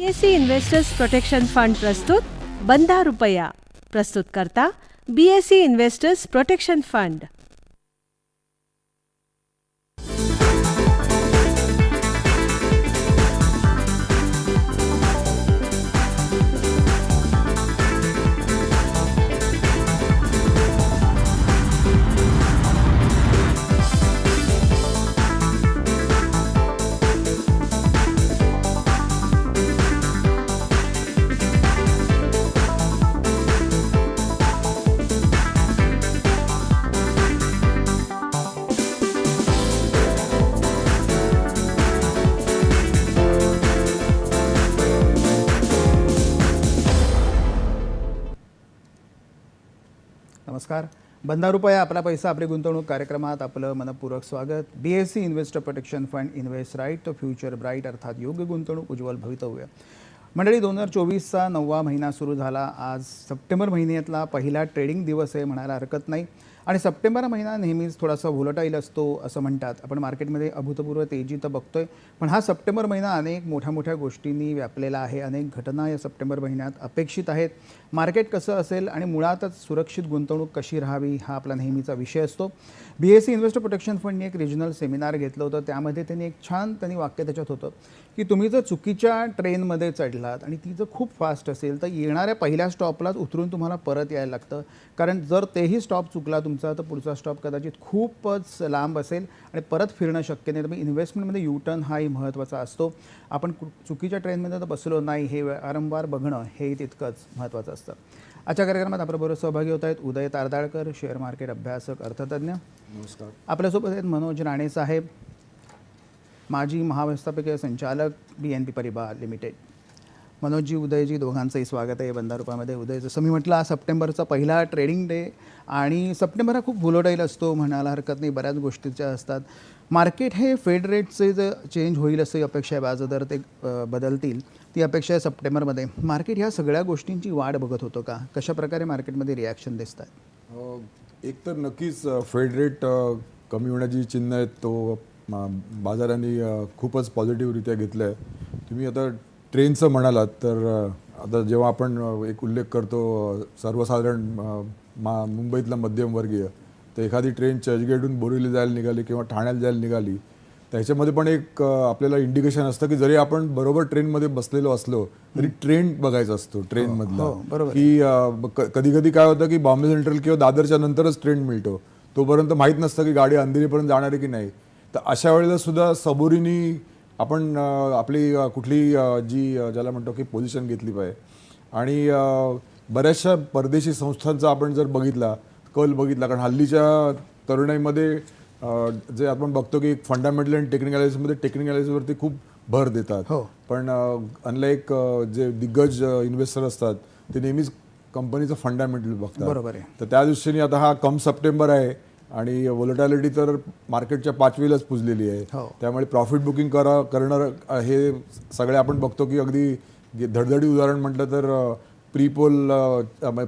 BSc investors protection fund प्रस्तुत बंधा रुपया प्रस्तुत करता बीएससी इन्व्हेस्टर्स प्रोटेक्शन फंड नमस्कार. बंधा रुपया आपला पैसा आपली गुंतवणूक कार्यक्रमात आपलं मनपूर्वक स्वागत. B S C investor protection fund invest right तो फ्युचर ब्राईट अर्थात योग्य गुंतवणूक उज्ज्वल भवितव्य. मंडळी दोन हजार चोवीसचा नववा महिना सुरू झाला. आज सप्टेंबर महिन्यातला पहिला ट्रेडिंग दिवस आहे म्हणायला हरकत नाही. आणि सप्टेंबर महिना नेहमीच थोडासा व्होलटाईल असतो असं म्हणतात. आपण मार्केटमध्ये अभूतपूर्व तेजी तर बघतोय. पण हा सप्टेंबर महिना अनेक मोठ्या मोठ्या गोष्टींनी व्यापलेला आहे. अनेक घटना या सप्टेंबर महिन्यात अपेक्षित आहेत. मार्केट कसं असेल आणि मुळातच सुरक्षित गुंतवणूक कशी राहावी हा आपला नेहमीचा विषय असतो. B S C investor protection फंडने एक रिजनल सेमिनार घेतलं होतं. त्यामध्ये त्यांनी एक छान त्यांनी वाक्य त्याच्यात होतं की तुम्ही जर चुकीच्या ट्रेनमध्ये चढलात आणि ती जर खूप फास्ट असेल तर येणाऱ्या पहिल्या स्टॉपलाच उतरून तुम्हाला परत यायला लागतं. कारण जर तेही स्टॉप चुकला तुमचा तर पुढचा स्टॉप कदाचित खूपच लांब असेल आणि परत फिरणं शक्य नाही. त्यामुळे इन्व्हेस्टमेंटमध्ये युटर्न हाही महत्त्वाचा असतो. आपण कु- चुकीच्या ट्रेनमध्ये तर बसलो नाही हे वारंवार बघणं हे तितकंच महत्त्वाचं असतं. आजच्या कार्यक्रमात आपल्याबरोबर सहभागी होत आहेत उदय तारदाळकर शेअर मार्केट अभ्यासक अर्थतज्ञ. नमस्कार. आपल्यासोबत आहेत मनोज राणे साहेब माजी महाव्यवस्थापकीय संचालक B N P Paribas limited. Manojji उदयजी दोघांचंही स्वागत आहे बंदारूपामध्ये उदय जसं मी म्हटलं सप्टेंबरचा पहिला ट्रेडिंग डे आणि सप्टेंबर हा खूप व्होलोटाईल असतो म्हणायला हरकत नाही बऱ्याच गोष्टीच्या असतात. मार्केट हे फेड रेटचे जे चेंज होईल असं अपेक्षा आहे व्याजदर ते बदलतील ती अपेक्षा आहे सप्टेंबरमध्ये. मार्केट ह्या सगळ्या गोष्टींची वाढ बघत होतो का? कशा प्रकारे मार्केटमध्ये रिॲक्शन दिसत आहेत एक तर नक्कीच फेड रेट कमी होण्याची चिन्ह आहेत तो बाजाराने बाजारांनी खूपच पॉझिटिव्हरित्या घेतलं आहे तुम्ही आता ट्रेनचं म्हणालात तर आता जेव्हा आपण एक उल्लेख करतो सर्वसाधारण मा मुंबईतला मध्यमवर्गीय तर एखादी ट्रेन चर्चगेटहून बोरिवली जायला निघाली किंवा ठाण्याला जायला निघाली त्याच्यामध्ये पण एक आपल्याला इंडिकेशन असतं की जरी आपण बरोबर ट्रेनमध्ये बसलेलो असलो तरी ट्रेन बघायचा असतो ट्रेनमधला. हो, बरोबर. की कधी कधी काय होतं की बॉम्बे सेंट्रल किंवा दादरच्या नंतरच ट्रेन मिळतो. तोपर्यंत माहीत नसतं की गाडी अंधेरीपर्यंत जाणार आहे की नाही. तर अशा वेळेला सुद्धा सबुरीनी आपण आपली कुठली जी ज्याला म्हणतो की पोझिशन घेतली पाहिजे आणि बऱ्याचशा परदेशी संस्थांचा आपण जर बघितला कल बघितला कारण हल्लीच्या तरुणाईमध्ये जे आपण बघतो की फंडामेंटल आणि टेक्निकॅलिटीमध्ये टेक्निकॅलिटीवरती खूप भर देतात हो. पण अनलाईक जे दिग्गज इन्व्हेस्टर असतात ते नेहमीच कंपनीचं फंडामेंटल बघतात बरोबर आहे. तर त्या दृष्टीने आता हा कम सप्टेंबर आहे आणि व्होलटॅलिटी तर मार्केटच्या पाचवीलाच पुजलेली आहे हो. त्यामुळे प्रॉफिट बुकिंग करा करणार हे सगळे आपण बघतो की अगदी धडधडी उदाहरण म्हटलं तर प्री पोल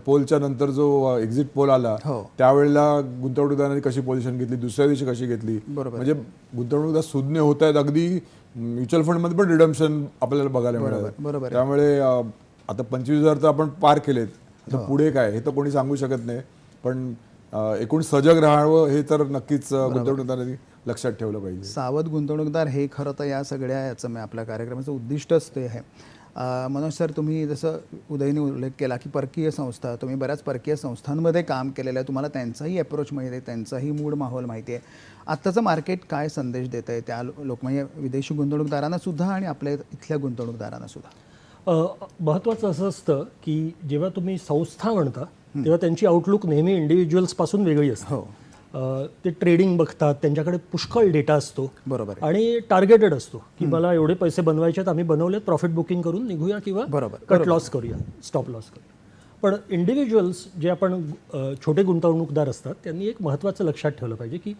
पोलच्या नंतर जो एक्झिट पोल आला हो. त्यावेळेला गुंतवणूकदारांनी कशी पोझिशन घेतली दुसऱ्या दिवशी कशी घेतली. म्हणजे गुंतवणूकदार सुज्ञ होत आहेत अगदी म्युच्युअल फंडमध्ये पण रिडम्शन आपल्याला बघायला मिळालं. त्यामुळे आता पंचवीस हजार तर आपण पार केलेत तर पुढे काय हे तर कोणी सांगू शकत नाही पण एकूण सजग राहावं हे तर नक्कीच गुंतवणूकदारांनी लक्षात ठेवलं पाहिजे. सावध गुंतवणूकदार हे खरं तर या सगळ्या याचं मी आपल्या कार्यक्रमाचं उद्दिष्टच ते आहे मनोज सर तुम्ही जसं उदयने उल्लेख केला की परकीय संस्था तुम्ही बऱ्याच परकीय संस्थांमध्ये काम केलेलं आहे. तुम्हाला त्यांचाही अप्रोच माहिती आहे त्यांचाही मूड माहोल माहिती आहे. आत्ताचं मार्केट काय संदेश देत आहे? त्या लो- लोक म्हणजे विदेशी गुंतवणूकदारांना सुद्धा आणि आपल्या इथल्या गुंतवणूकदारांना सुद्धा. अ, महत्त्वाचं असं असतं की जेव्हा तुम्ही संस्था म्हणता तेव्हा त्यांची आउटलुक नेहमी इंडिव्हिज्युअल्सपासून वेगळी असते. हो. ते ट्रेडिंग बघतात त्यांच्याकडे पुष्कळ डेटा असतो. बरोबर आहे. आणि टार्गेटेड असतो की मला एवढे पैसे बनवायचे आहेत आम्ही बनवलेत प्रॉफिट बुकिंग करून निघूया किंवा बरोबर, कट लॉस करूया स्टॉप लॉस करूया. पण इंडिव्हिज्युअल्स जे आपण छोटे गुंतवणूकदार असतात त्यांनी एक महत्त्वाचं लक्षात ठेवलं पाहिजे की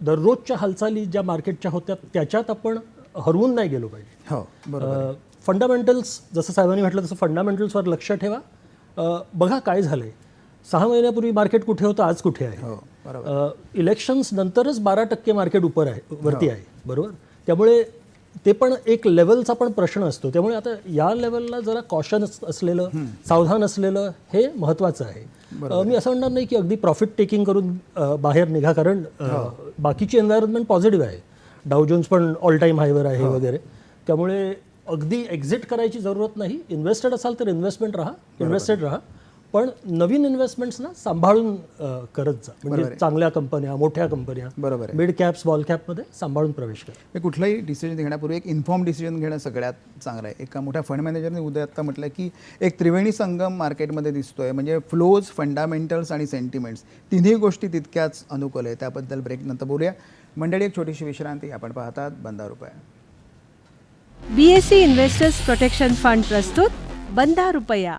दररोजच्या हालचाली ज्या मार्केटच्या होत्या त्याच्यात आपण हरवून नाही गेलो पाहिजे. हो फंडामेंटल्स जसं साहेबांनी म्हटलं तसं फंडामेंटल्सवर लक्ष ठेवा. बघा काय झालंय. सहा महिन्यापूर्वी मार्केट कुठे होतं आज कुठे आहे? हो इलेक्शन्स नंतरच बारा टक्के मार्केट उपर आहे वरती आहे बरोबर? त्यामुळे ते पण एक लेवलचा पण प्रश्न असतो. त्यामुळे आता या लेवलला जरा कॉशन असलेलं सावधान असलेलं हे महत्त्वाचं आहे. मी असं म्हणणार नाही की अगदी प्रॉफिट टेकिंग करून बाहेर निघा कारण अ, बाकीची एन्व्हायरमेंट पॉझिटिव्ह आहे. डावजोन्स पण ऑल टाईम हायवर आहे वगैरे. त्यामुळे अगदी एक्झिट करायची जरूरत नाही. इन्व्हेस्टेड असाल तर इन्व्हेस्टमेंट राहा इन्व्हेस्टेड राहा. पण नवीन इन्व्हेस्टमेंट्स ना सांभाळून करत जा. म्हणजे चांगल्या कंपन्या मोठ्या कंपन्या बरोबर आहे. मिड कॅप स्मॉल कॅपमध्ये सांभाळून प्रवेश करा. कुठलाही डिसिजन घेण्यापूर्वी एक इन्फॉर्म डिसिजन घेणं सगळ्यात चांगलं आहे. एका मोठ्या फंड मॅनेजरने उद्या आत्ता म्हटलं की एक त्रिवेणी संगम मार्केटमध्ये दिसतोय. म्हणजे फ्लोज फंडामेंटल्स आणि सेंटिमेंट्स तिन्ही गोष्टी तितक्याच अनुकूल आहे त्याबद्दल ब्रेक नंतर बोलूया. मंडळी एक छोटीशी विश्रांती आपण पाहतात. बंदा रुपये बीएससी इन्व्हेस्टर्स प्रोटेक्शन फंड प्रस्तुत. बंधा रुपया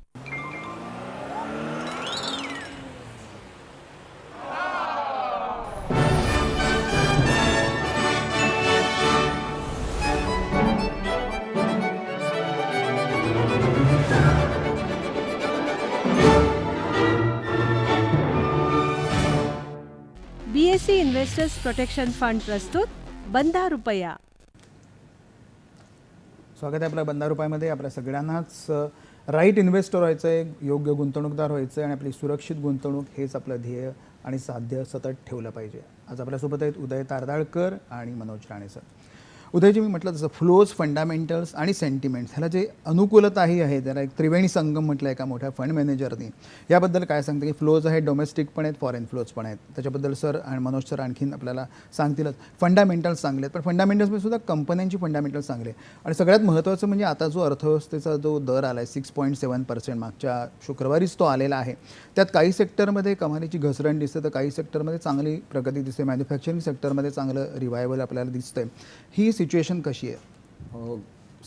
इन्व्हेस्टर्स प्रोटेक्शन फंड प्रस्तुत बंधा रुपया. स्वागत आहे आपल्या बंधा रुपयामध्ये. आपल्या सगळ्यांनाच राईट इन्व्हेस्टर व्हायचं आहे योग्य गुंतवणूकदार व्हायचं आहे आणि आपली सुरक्षित गुंतवणूक हेच आपलं ध्येय आणि साध्य सतत ठेवलं पाहिजे. आज आपल्यासोबत आहेत उदय तारदाळकर आणि मनोज राणे सर. उदयजी मी म्हटलं तसं फ्लोज फंडामेंटल्स आणि सेंटिमेंट्स ह्याला जे अनुकूलताही आहे त्याला एक त्रिवेणी संगम म्हटलं एका मोठ्या फंड मॅनेजरनी याबद्दल काय सांगते की फ्लोज आहेत डोमेस्टिक पण आहेत फॉरेन फ्लोज पण आहेत. त्याच्याबद्दल सर आणि मनोज सर आणखीन आपल्याला सांगतीलच फंडामेंटल्स चांगले आहेत पण फंडामेंटल्समध्ये सुद्धा कंपन्यांची फंडामेंटल्स चांगले आणि सगळ्यात महत्त्वाचं म्हणजे आता जो अर्थव्यवस्थेचा जो दर आला आहे सिक्स पॉईंट सेवन पर्सेंट मागच्या शुक्रवारीच तो आलेला आहे. त्यात काही सेक्टरमध्ये कमालीची घसरण दिसते तर काही सेक्टरमध्ये चांगली प्रगती दिसते मॅन्युफॅक्चरिंग सेक्टरमध्ये चांगलं रिवायवल आपल्याला दिसतंय. ही सिच्युएशन कशी आहे?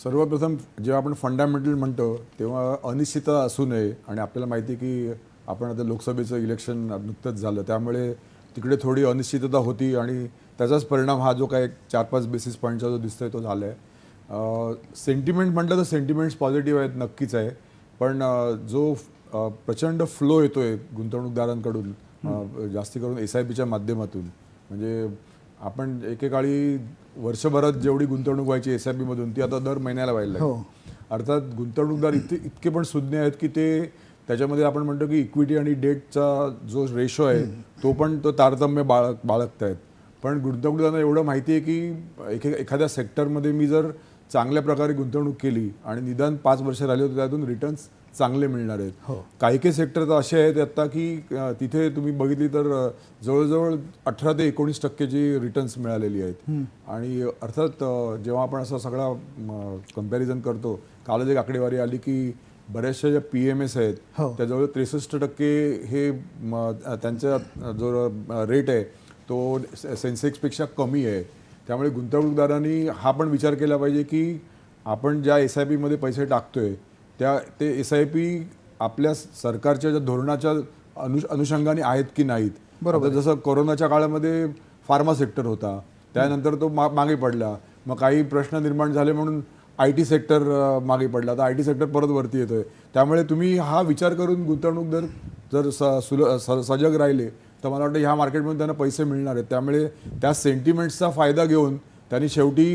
सर्वप्रथम जेव्हा आपण फंडामेंटल म्हणतो तेव्हा अनिश्चितता असू नये आणि आपल्याला माहिती आहे की आपण आता लोकसभेचं इलेक्शन नुकतंच झालं त्यामुळे तिकडे थोडी अनिश्चितता होती आणि त्याचाच परिणाम हा जो काय चार पाच बेसिस पॉईंटचा जो दिसतोय तो झाला आहे सेंटिमेंट म्हटलं तर सेंटिमेंट्स पॉझिटिव्ह आहेत नक्कीच आहे. पण जो प्रचंड फ्लो येतोय गुंतवणूकदारांकडून जास्ती करून एस आय पीच्या माध्यमातून म्हणजे आपण एकेकाळी वर्षभरात जेवढी गुंतवणूक व्हायची एस आय मधून ती आता दर महिन्याला व्हायला हो. लागली अर्थात गुंतवणूकदार इतके इतके पण सुज्ञ आहेत की ते त्याच्यामध्ये आपण म्हणतो की इक्विटी आणि डेटचा जो रेशो आहे तो पण तो तारतम्य बाळ बाळगत आहेत पण गुंतवणूकदारांना एवढं माहिती आहे की एके एखाद्या सेक्टरमध्ये मी जर चांगल्या प्रकारे गुंतवणूक केली आणि निदान पाच वर्ष राहिले होते त्यातून रिटर्न्स चांगले मिळणार आहेत हो. काही काही सेक्टर तर असे आहेत आता की तिथे तुम्ही बघितली तर जवळजवळ अठरा ते एकोणीस टक्केची रिटर्न्स मिळालेली आहेत आणि अर्थात जेव्हा आपण असा सगळा कंपॅरिझन करतो कालच एक आकडेवारी आली की बऱ्याचशा ज्या पी एम एस आहेत हो. त्या जवळ त्रेसष्ट टक्के हे त्यांचा जो रेट आहे तो सेन्सेक्सपेक्षा कमी आहे त्यामुळे गुंतवणूकदारांनी हा पण विचार केला पाहिजे की आपण ज्या एस आय पीमध्ये पैसे टाकतोय त्या ते एस आय पी आपल्या सरकारच्या ज्या धोरणाच्या अनु अनुषंगाने आहेत की नाहीत? बरोबर आता जसं कोरोनाच्या काळामध्ये फार्मा सेक्टर होता त्यानंतर तो मा मागे पडला. मग काही प्रश्न निर्माण झाले म्हणून आय टी सेक्टर मागे पडला. तर आय टी सेक्टर परत वरती येतोय. त्यामुळे तुम्ही हा विचार करून गुंतवणूकदार जर स सुल स सजग राहिले तर मला वाटतं ह्या मार्केटमध्ये त्यांना पैसे मिळणार आहेत. त्यामुळे त्या सेंटिमेंट्सचा फायदा घेऊन त्यांनी शेवटी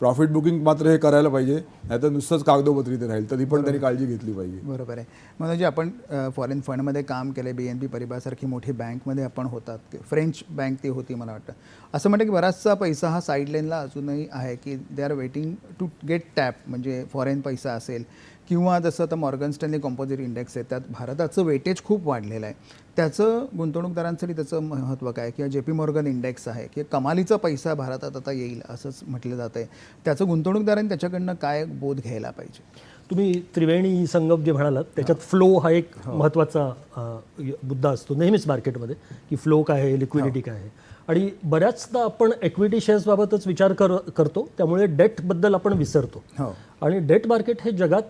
प्रॉफिट बुकिंग मात्र हे करायला पाहिजे नाहीतर नुसतंच कागदोपत्री ते राहील. तरी पण त्यांनी काळजी घेतली पाहिजे. बरोबर आहे. म्हणजे आपण फॉरेन फंडमध्ये काम केलं बी एन पी परिबासारखी मोठी बँकमध्ये आपण होतात. फ्रेंच बँक ती होती मला वाटतं. असं म्हणतं की बराचसा पैसा हा साईडलाईनला अजूनही आहे की they are waiting to get tap म्हणजे फॉरेन पैसा असेल किंवा जसं आता मॉर्गन स्टॅनली कॉम्पोजिट इंडेक्स आहे त्यात भारताचं वेटेज खूप वाढलेलं आहे. त्याचं गुंतवणूकदारांसाठी त्याचं महत्त्व काय? किंवा जे पी मॉर्गन इंडेक्स आहे की कमालीचा पैसा भारतात आता येईल असंच म्हटलं जातं आहे. त्याचं गुंतवणूकदारांनी त्याच्याकडनं काय बोध घ्यायला पाहिजे? तुम्ही त्रिवेणी संगम जे म्हणालात त्याच्यात फ्लो हा एक महत्त्वाचा अ, य- मुद्दा असतो नेहमीच मार्केटमध्ये की फ्लो काय आहे लिक्विडिटी काय आहे. आणि बऱ्याचदा आपण इक्विटी शेअर्सबाबतच विचार कर करतो त्यामुळे डेटबद्दल आपण विसरतो. हो. आणि डेट मार्केट हे जगात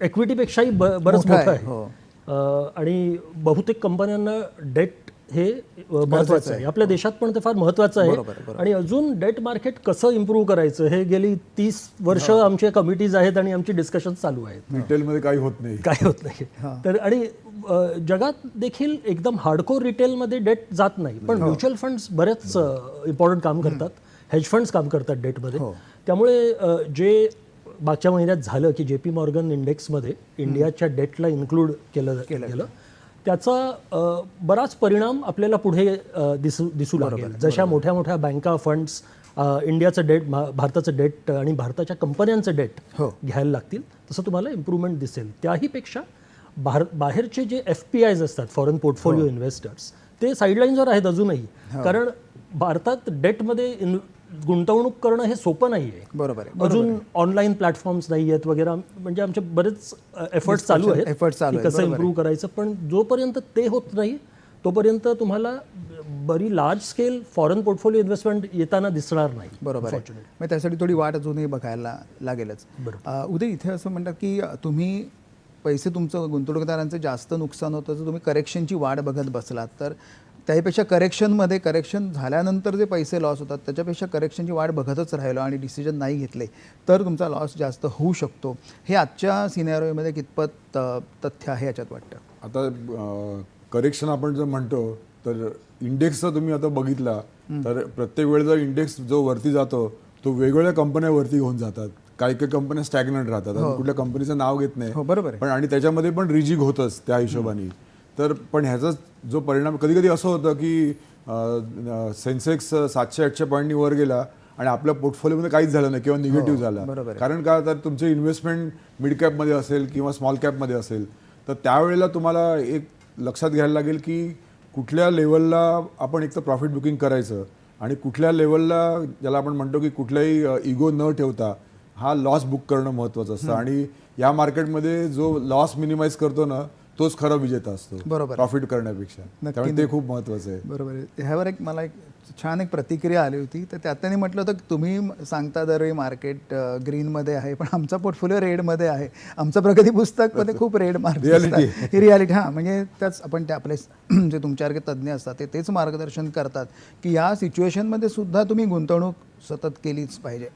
इक्विटीपेक्षाही ब बरंच मोठं मोठं आहे, हो. अ, आणि बहुतेक कंपन्यांना डेट हे अ, महत्त्वाचं आहे. आपल्या देशात पण ते फार महत्त्वाचं बरोबर, आहे. बरोबर. आणि अजून डेट मार्केट कसं इम्प्रूव्ह करायचं हे गेली तीस वर्ष आमच्या कमिटीज आहेत आणि आमची डिस्कशन चालू आहेत. रिटेलमध्ये काही होत नाही. काय होत नाही. तर आणि अ, जगात देखील एकदम हार्डकोर रिटेलमध्ये डेट जात नाही. पण म्युच्युअल फंड्स बरेच इम्पॉर्टंट काम करतात. हेज फंड्स काम करतात डेटमध्ये त्यामुळे अ, जे मागच्या महिन्यात झालं की जे पी मॉर्गन इंडेक्समध्ये इंडियाच्या डेटला इन्क्लूड केलं गेलं त्याचा बराच परिणाम आपल्याला पुढे दिसू दिसू लागेल. जशा मोठ्या मोठ्या बँका फंड्स इंडियाचं डेट भारताचं डेट आणि भारताच्या कंपन्यांचं डेट घ्यायला लागतील तसं तुम्हाला इम्प्रूव्हमेंट दिसेल. त्याहीपेक्षा बाहेर बाहेरचे जे एफ पी आयज असतात फॉरेन पोर्टफोलिओ इन्व्हेस्टर्स ते साईडलाईन्सवर आहेत अजूनही. कारण भारतात डेटमध्ये इन गुंतवणूक करणं हे सोपं नाही आहे बरोबर आहे अजून ऑनलाईन प्लॅटफॉर्म्स नाही आहेत वगैरे म्हणजे आमचे बरेच एफर्ट्स चालू आहेत efforts चालू कसं. इम्प्रूव्ह करायचं पण जोपर्यंत ते होत नाही तोपर्यंत तुम्हाला बरी large scale foreign portfolio investment येताना दिसणार नाही बरोबर मग त्यासाठी थोडी वाट अजूनही बघायला लागेलच. उदय इथे असं म्हणतात की तुम्ही पैसे तुमचं गुंतवणूकदारांचं जास्त नुकसान होतं तर तुम्ही करेक्शनची वाट बघत बसलात. तर त्यापेक्षा करेक्शनमध्ये करेक्शन झाल्यानंतर जे पैसे लॉस होतात त्याच्यापेक्षा करेक्शनची वाट बघतच राहिलो आणि डिसिजन नाही घेतले तर तुमचा लॉस जास्त होऊ शकतो. हे आजच्या सिनेरिओमध्ये कितपत तथ्य आहे याच्यात वाटतं? आता करेक्शन आपण जर म्हणतो तर इंडेक्सचा तुम्ही आता बघितला तर प्रत्येक जर इंडेक्स जो वरती जातो तो वेगवेगळ्या कंपन्या वरती घेऊन जातात. काही काही कंपन्या स्टॅग्नंट राहतात आता कुठल्या कंपनीचं नाव घेत नाही. हो बरोबर आहे. पण आणि त्याच्यामध्ये पण रिजिग होतच त्या हिशोबाने. तर पण ह्याचा जो परिणाम कधी कधी असं होतं की सेन्सेक्स सातशे आठशे पॉईंटनी वर गेला आणि आपल्या पोर्टफोलिओमध्ये काहीच झालं नाही किंवा निगेटिव्ह झाला. बरोबर आहे. कारण का तर तुमचे इन्व्हेस्टमेंट मिड कॅपमध्ये असेल किंवा स्मॉल कॅपमध्ये असेल तर त्यावेळेला तुम्हाला एक लक्षात घ्यायला लागेल की कुठल्या लेवलला आपण एक तर प्रॉफिट बुकिंग करायचं आणि कुठल्या लेवलला ज्याला आपण म्हणतो की कुठलाही इगो न ठेवता हा लॉस बुक करणं महत्त्वाचं असतं. आणि या मार्केटमध्ये जो लॉस मिनिमाइज करतो ना तोच खरा विजेता असतो बरोबर. प्रॉफिट करण्यापेक्षा. त्यामुळे ते खूप महत्त्वाचं आहे. बरोबर आहे. ह्यावर एक मला एक छान एक प्रतिक्रिया आली होती. तर त्यात त्यांनी म्हटलं होतं तुम्ही सांगता दर मार्केट ग्रीनमध्ये आहे पण आमचा पोर्टफोलिओ रेडमध्ये आहे. आमचं प्रगती पुस्तकमध्ये खूप रेड मार्क. ही रियालिटी हां म्हणजे त्याच आपण ते आपले जे तुमच्यासारखे तज्ज्ञ असतात ते तेच मार्गदर्शन करतात की या सिच्युएशनमध्ये सुद्धा तुम्ही गुंतवणूक सतत केलीच पाहिजे.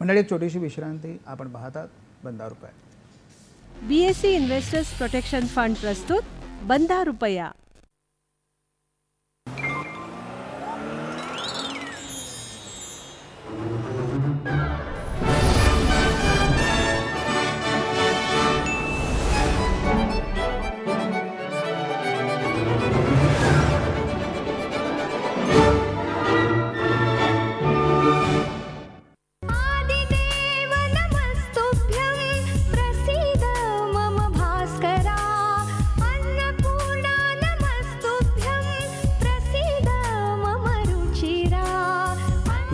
मंडळी एक छोटीशी विश्रांती आपण पाहतात. बंदा रुपये बीएससी इन्व्हेस्टर्स प्रोटेक्शन फंड प्रस्तुत बंधा रुपया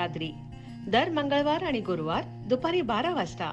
सह्याद्री दर मंगळवार आणि गुरुवार दुपारी बारा वाजता.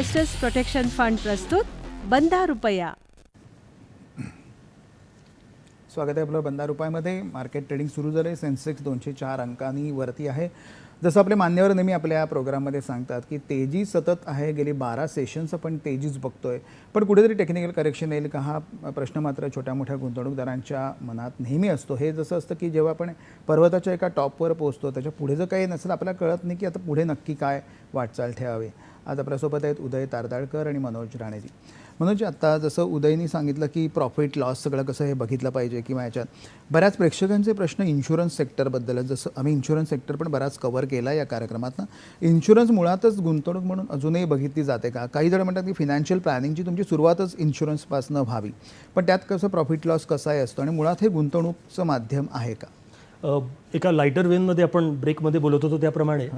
इन्व्हेस्टर्स प्रोटेक्शन फंड प्रस्तुत बंधा रुपया. स्वागत आहे आपलं बंदा रुपयामध्ये. मार्केट ट्रेडिंग सुरू झालं आहे सेन्सेक्स दोनशे चार अंकांनी वरती आहे. जसं आपले मान्यवर नेहमी आपल्या प्रोग्राममध्ये सांगतात की तेजी सतत आहे. गेली बारा सेशन्स आपण तेजीच बघतोय. पण कुठेतरी टेक्निकल करेक्शन येईल का हा प्रश्न मात्र छोट्या मोठ्या गुंतवणूकदारांच्या मनात नेहमी असतो. हे जसं असतं की जेव्हा आपण पर्वताच्या एका टॉपवर पोहोचतो त्याच्या पुढे जर काही नसेल आपल्याला कळत नाही की आता पुढे नक्की काय वाटचाल ठेवावी. आज आपल्यासोबत आहेत उदय तारदाळकर आणि मनोज राणेजी. मनोज आत्ता जसं उदयनी सांगितलं की प्रॉफिट लॉस सगळं कसं हे बघितलं पाहिजे किंवा याच्यात बऱ्याच प्रेक्षकांचे प्रश्न इन्शुरन्स सेक्टरबद्दल आहेत जसं आम्ही इन्शुरन्स सेक्टर पण बराच कव्हर केला या कार्यक्रमातनं. इन्शुरन्स मुळातच गुंतवणूक म्हणून अजूनही बघितली जाते का? काही जण म्हणतात की फिनान्शियल प्लॅनिंगची तुमची सुरुवातच इन्शुरन्सपासून व्हावी. पण त्यात कसं प्रॉफिट लॉस कसाही असतो आणि मुळात हे गुंतवणूकचं माध्यम आहे का? एका लायटर वेनमध्ये आपण ब्रेकमध्ये बोलत होतो त्याप्रमाणे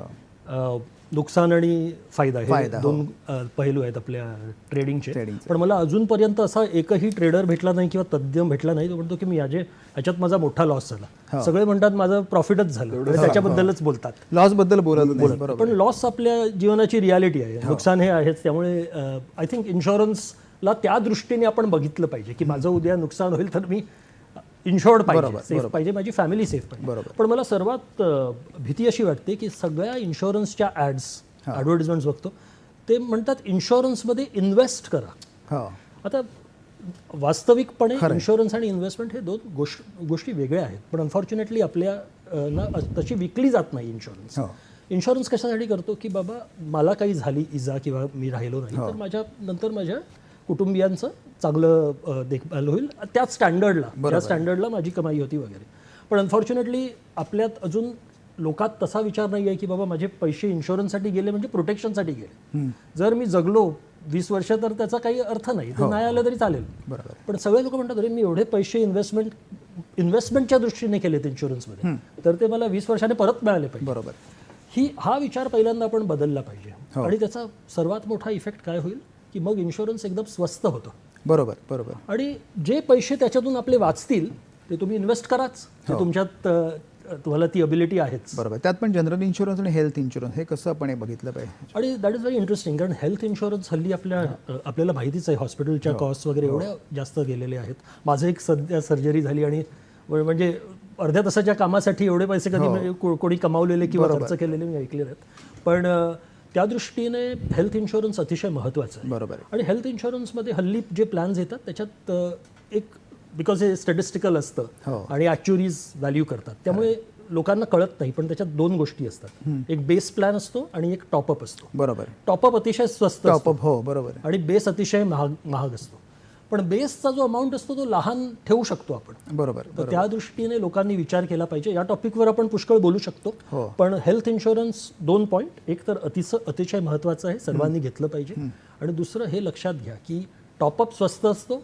अ, नुकसान आणि फायदा. हे फायदा, हो. दोन अ, पैलू आहेत आपल्या ट्रेडिंगचे. पण मला अजूनपर्यंत असा एकही ट्रेडर भेटला नाही किंवा तज्ज्ञ भेटला नाही तो म्हणतो की मी याचे याच्यात माझा मोठा लॉस झाला. सगळे म्हणतात माझं प्रॉफिटच झालं. आणि त्याच्याबद्दलच बोलतात. लॉसबद्दल बोलत नाही. बरोबर. पण लॉस आपल्या जीवनाची रियालिटी आहे. नुकसान हे आहेच. त्यामुळे आय थिंक इन्शुरन्सला त्या दृष्टीने आपण बघितलं पाहिजे की माझं उद्या नुकसान होईल तर मी इन्शोर्ड पाहिजे. सेफ पाहिजे माझी फॅमिली सेफ पाहिजे. बरोबर. पण मला सर्वात भीती अशी वाटते की सगळ्या इन्शुरन्सच्या ॲड्स ॲडव्हर्टिजमेंट्स बघतो ते म्हणतात इन्शुरन्समध्ये इन्व्हेस्ट करा. हो. आता वास्तविकपणे इन्शुरन्स आणि इन्व्हेस्टमेंट हे दोन गोष्ट गोष्टी वेगळ्या आहेत. पण अनफॉर्च्युनेटली आपल्या अ, ना अ- तशी विकली जात नाही इन्शुरन्स हो. इन्शुरन्स कशासाठी करतो की बाबा मला काही झाली इजा किंवा मी राहिलो नाही तर माझ्या नंतर माझ्या कुटुंबियांचं चांगलं देखभाल होईल. त्याच स्टँडर्डला त्या स्टँडर्डला माझी कमाई होती वगैरे. पण अनफॉर्च्युनेटली आपल्यात अजून लोकात तसा विचार नाही आहे की बाबा माझे पैसे इन्शुरन्ससाठी गेले म्हणजे प्रोटेक्शनसाठी गेले. जर मी जगलो वीस वर्ष तर त्याचा काही अर्थ नाही. ते नाही आलं तरी चालेल. बरोबर. पण सगळे लोक म्हणतात अरे मी एवढे पैसे इन्व्हेस्टमेंट इन्व्हेस्टमेंटच्या दृष्टीने केलेत इन्शुरन्समध्ये तर ते मला वीस वर्षाने परत मिळाले पाहिजे. बरोबर. ही हा विचार पहिल्यांदा आपण बदलला पाहिजे. आणि त्याचा सर्वात मोठा इफेक्ट काय होईल? की मग इन्शुरन्स एकदम स्वस्त होतं. बरोबर बरोबर. आणि जे पैसे त्याच्यातून आपले वाचतील ते तुम्ही इन्व्हेस्ट कराच. ते तुमच्यात अ, तुम्हाला ती अबिलिटी आहेच. बरोबर. त्यात पण जनरल इन्शुरन्स आणि हेल्थ इन्शुरन्स हे कसं आपण हे बघितलं पाहिजे? आणि दॅट इज व्हेरी इंटरेस्टिंग कारण हेल्थ इन्शुरन्स हल्ली आपल्या अ, आपल्याला माहितीच आहे हॉस्पिटलच्या कॉस्ट वगैरे एवढ्या जास्त गेलेले आहेत. माझं एक सध्या सर्जरी झाली आणि व- म्हणजे अर्ध्या तासाच्या कामासाठी एवढे पैसे कधी मी- को- कोणी कमावलेले किंवा खर्च केलेले मी ऐकले आहेत. पण अ, त्या दृष्टीने हेल्थ इन्शुरन्स अतिशय महत्त्वाचं आहे. बरोबर. आणि हेल्थ इन्शुरन्समध्ये हल्ली जे प्लॅन्स येतात त्याच्यात एक बिकॉज हे स्टॅटिस्टिकल असतं हो. आणि ॲक्च्युरीज व्हॅल्यू करतात. त्यामुळे लोकांना कळत नाही पण त्याच्यात दोन गोष्टी असतात. एक बेस प्लॅन असतो आणि एक टॉपअप असतो. बरोबर टॉपअप अतिशय स्वस्त टॉपअप हो बरोबर आणि बेस अतिशय महाग महाग असतो. पण बेसचा जो अमाऊंट असतो तो लहान ठेवू शकतो आपण. बरोबर तर त्या दृष्टीने लोकांनी विचार केला पाहिजे. या टॉपिकवर आपण पुष्कळ बोलू शकतो. हो. पण हेल्थ इन्शुरन्स दोन पॉईंट एक तर अतिस अतिशय महत्त्वाचं आहे. सर्वांनी घेतलं पाहिजे. आणि दुसरं हे लक्षात घ्या की टॉपअप स्वस्त असतो.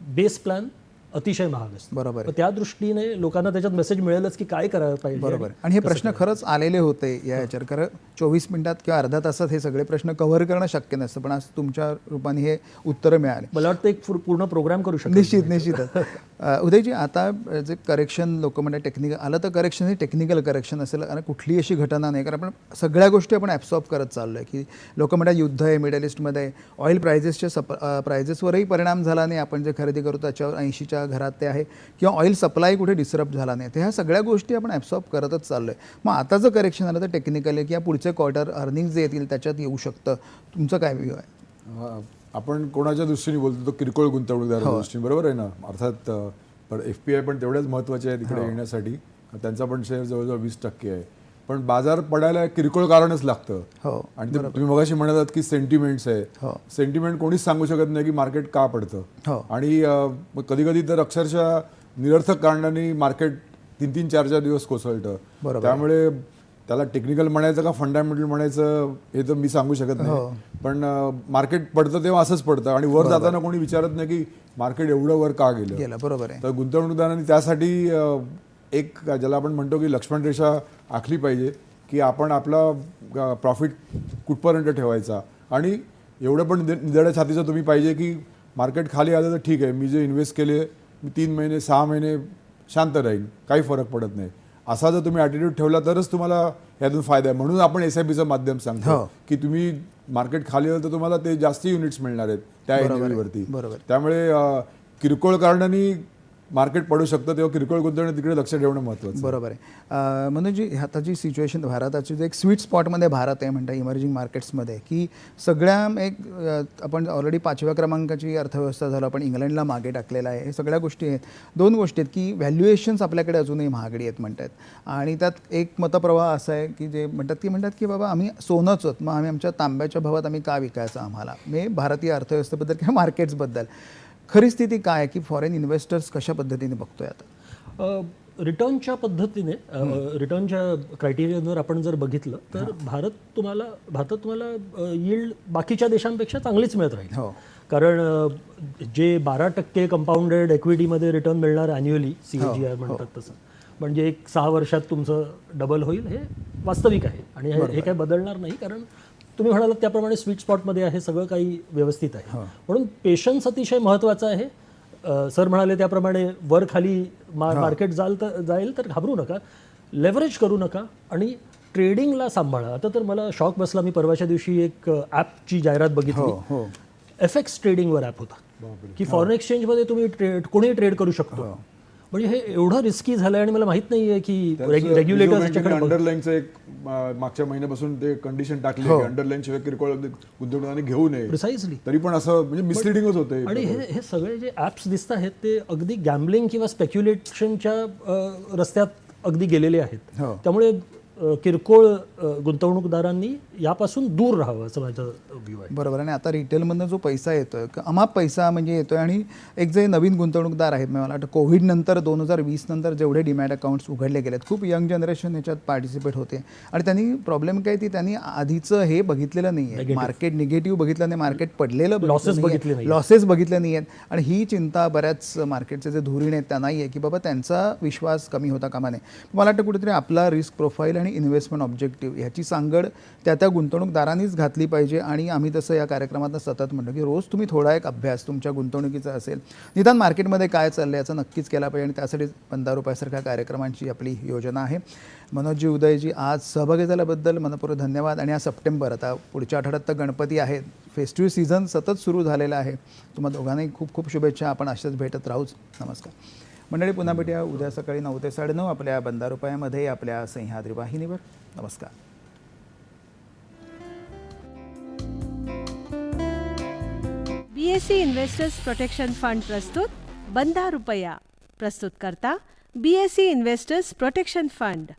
बेस प्लॅन अतिशय महाग असतो. बरोबर त्या दृष्टीने लोकांना त्याच्यात मेसेज मिळेलच की काय करायला पाहिजे? बरोबर आणि हे प्रश्न खरंच आलेले होते या याच्यावर. कारण चोवीस मिनिटात किंवा अर्धा तासात हे सगळे प्रश्न कव्हर करणं शक्य नसतं पण आज तुमच्या रूपाने हे उत्तरं मिळाले. मला वाटतं एक पूर- पूर्ण प्रोग्राम करू शकतो निश्चित निश्चितच. अ, उदयजी आता जे करेक्शन लोक म्हणतात टेक्निकल आलं तर करेक्शन हे टेक्निकल करेक्शन असेल आणि कुठली अशी घटना नाही. कारण आपण सगळ्या गोष्टी आपण ॲब्सॉर्ब करत चाललो आहे की लोक म्हणतात युद्ध आहे मिडल ईस्टमध्ये ऑइल प्रायझेसच्या सप प्रायझेसवरही परिणाम झाला नाही आपण जे खरेदी करतो त्याच्यावर ऐंशीच्या घरात ते आहे किंवा ऑइल सप्लाय कुठे डिस्टर्ब झाला नाही. तर ह्या सगळ्या गोष्टी आपण ॲब्सॉर्ब करतच चाललो आहे मग आता जर करेक्शन आलं तर टेक्निकल किंवा पुढचे क्वार्टर अर्निंग जे येतील त्याच्यात येऊ शकतं. तुमचं काय व्ह्यू आहे? आपण कोणाच्या दृष्टीने बोलतो तो किरकोळ गुंतवणूकदाराच्या दृष्टीने बरोबर आहे ना? अर्थात पण एफ पी आय पण तेवढ्याच महत्त्वाचे आहे तिकडे येण्यासाठी. त्यांचा पण शेअर जवळजवळ वीस टक्के आहे. पण बाजार पडायला किरकोळ कारणच लागतं. हो, आणि ते तुम्ही मगाशी म्हणालात की सेंटिमेंट्स आहे. हो. सेंटिमेंट कोणीच सांगू शकत नाही की मार्केट का पडतं. हो. आणि कधी कधी तर अक्षरशः निरर्थक कारणाने मार्केट तीन तीन चार चार दिवस कोसळतं. बरोबर. त्यामुळे त्याला टेक्निकल म्हणायचं का फंडामेंटल म्हणायचं हे तर मी सांगू शकत हो. नाही पण मार्केट पडतं तेव्हा असंच पडतं आणि वर जाताना कोणी विचारत नाही की मार्केट एवढं वर का गेलं? बरोबर आहे. तर गुंतवणूकदारांनी त्यासाठी एक ज्याला आपण म्हणतो की लक्ष्मण रेषा आखली पाहिजे की आपण आपला प्रॉफिट कुठपर्यंत ठेवायचा आणि एवढं पण निद- निधड्या छातीचं तुम्ही पाहिजे की मार्केट खाली आलं तर ठीक आहे मी जे इन्व्हेस्ट केले मी तीन महिने सहा महिने शांत राहील काही फरक पडत नाही असा जर तुम्ही ॲटिट्यूड ठेवला तरच तुम्हाला यातून फायदा आहे म्हणून आपण एस आय पीचं माध्यम सांगतो हो. की तुम्ही मार्केट खाली आलं तर तुम्हाला ते जास्त युनिट्स मिळणार आहेत त्या बरोबर. त्यामुळे किरकोळ कारणाने मार्केट पडू शकतं तेव्हा किरकोळ गुंतवणूक तिकडे लक्ष ठेवणं महत्त्वाचं बरोबर आहे. म्हणून जी आता जी सिच्युएशन भारताची जे एक स्वीट स्पॉटमध्ये भारत आहे म्हणता इमर्जिंग मार्केट्समध्ये की सगळ्या एक आपण ऑलरेडी पाचव्या क्रमांकाची अर्थव्यवस्था झालं आपण इंग्लंडला मागे टाकलेला आहे हे सगळ्या गोष्टी आहेत. दोन गोष्टी आहेत की व्हॅल्युएशन्स आपल्याकडे अजूनही महागडी आहेत म्हणतात. आणि त्यात एक मतप्रवाह असा आहे की जे म्हणतात की म्हणतात की बाबा आम्ही सोनंच आहोत मग आम्ही आमच्या तांब्याच्या भावात आम्ही का विकायचं आम्हाला? म्हणजे भारतीय अर्थव्यवस्थेबद्दल किंवा मार्केट्सबद्दल खरी स्थिती काय आहे की फॉरेन इन्व्हेस्टर्स कशा पद्धतीने बघतोय आता? रिटर्नच्या पद्धतीने रिटर्नच्या क्रायटेरियनवर आपण जर बघितलं तर भारत तुम्हाला भारतात तुम्हाला यील्ड बाकीच्या देशांपेक्षा चांगलीच मिळत राहील. हो. कारण जे बारा टक्के कंपाऊंडेड इक्विटीमध्ये रिटर्न मिळणार अॅन्युअली सी जी आय म्हणतात तसं. म्हणजे एक सहा वर्षात तुमचं डबल होईल हे वास्तविक आहे. आणि हे काही बदलणार नाही कारण तुम्ही म्हणालात त्याप्रमाणे स्वीट स्पॉटमध्ये आहे सगळं काही व्यवस्थित. आहे. म्हणून पेशन्स अतिशय महत्त्वाचं आहे. सर म्हणाले त्याप्रमाणे वर खाली मा मार्केट जाल तर जाईल तर घाबरू नका. लेव्हरेज करू नका आणि ट्रेडिंगला सांभाळा. आता तर मला शॉक बसला. मी परवाच्या दिवशी एक ॲपची जाहिरात बघितली. एफ एक्स ट्रेडिंगवर ॲप होता. की फॉरेन एक्सचेंजमध्ये तुम्ही ट्रेड कोणीही ट्रेड करू शकतो. म्हणजे हे एवढं रिस्की झालं आणि मला माहीत नाही आहे की रेग्युलेटर्स अंडरलाईनचं एक मागच्या महिन्यापासून ते कंडिशन टाकली अंडरलाईन शिवाय किरकोळ गुंतवणूकांनी घेऊ नये. प्रिसाइजली तरी पण असं म्हणजे मिसलिडिंगच होते आणि हे हे सगळे जे ॲप्स दिसत आहेत ते अगदी गॅम्बलिंग किंवा स्पेक्युलेशनच्या रस्त्यात अगदी गेलेले आहेत. हो. त्यामुळे किरकोळ गुंतवणूकदारांनी यापासून दूर राहावं असं माझं व्ह्यू आहे. बरोबर. आणि आता रिटेलमधनं जो पैसा येतोय क- अमाप पैसा म्हणजे येतोय आणि एक जे नवीन गुंतवणूकदार आहेत म्हणजे मला वाटतं कोविड नंतर दोन हजार वीस नंतर जेवढे डिमॅट अकाउंट्स उघडले गेलेत खूप यंग जनरेशन याच्यात पार्टिसिपेट होते. आणि त्यांनी प्रॉब्लेम काय ती त्यांनी आधीचं हे बघितलेलं नाही आहे मार्केट निगेटिव्ह बघितलं नाही मार्केट पडलेलं Losses बघितले. लॉसेस बघितले नाही आहेत आणि ही चिंता बऱ्याच मार्केटचे जे धुरीण आहेत त्यांनाही आहे की बाबा त्यांचा विश्वास कमी होता कामा नये. मला वाटतं कुठेतरी आपला रिस्क प्रोफाईल आणि इन्व्हेस्टमेंट ऑब्जेक्टिव्ह ह्याची सांगड त्या त्या गुंतवणूकदारांनीच घातली पाहिजे. आणि आम्ही तसं या कार्यक्रमात सतत म्हणतो की रोज तुम्ही थोडा एक अभ्यास तुमच्या गुंतवणुकीचा असेल. निदान मार्केटमध्ये काय चाललं याचा नक्कीच केला पाहिजे. आणि त्यासाठी पंधरा रुपयासारख्या कार्यक्रमांची आपली योजना आहे. मनोजजी उदयजी आज सहभागी झाल्याबद्दल मनपूर्वक धन्यवाद. आणि हा सप्टेंबर आता पुढच्या आठवड्यात तर गणपती आहेत फेस्टिव्ह सीझन सतत सुरू झालेला आहे. तुम्हाला दोघांनाही खूप खूप शुभेच्छा. आपण अशाच भेटत राहूच. नमस्कार. मंडळी पुन्हा भेटूया. उद्या सकाळी नऊ ते साडेनऊ आपल्या बंदा रुपयामध्ये आपल्या सह्याद्री वाहिनीवर. नमस्कार. बीएससी इन्व्हेस्टर्स प्रोटेक्शन फंड प्रस्तुत बंधा रुपया प्रस्तुत करता बीएससी इन्व्हेस्टर्स प्रोटेक्शन फंड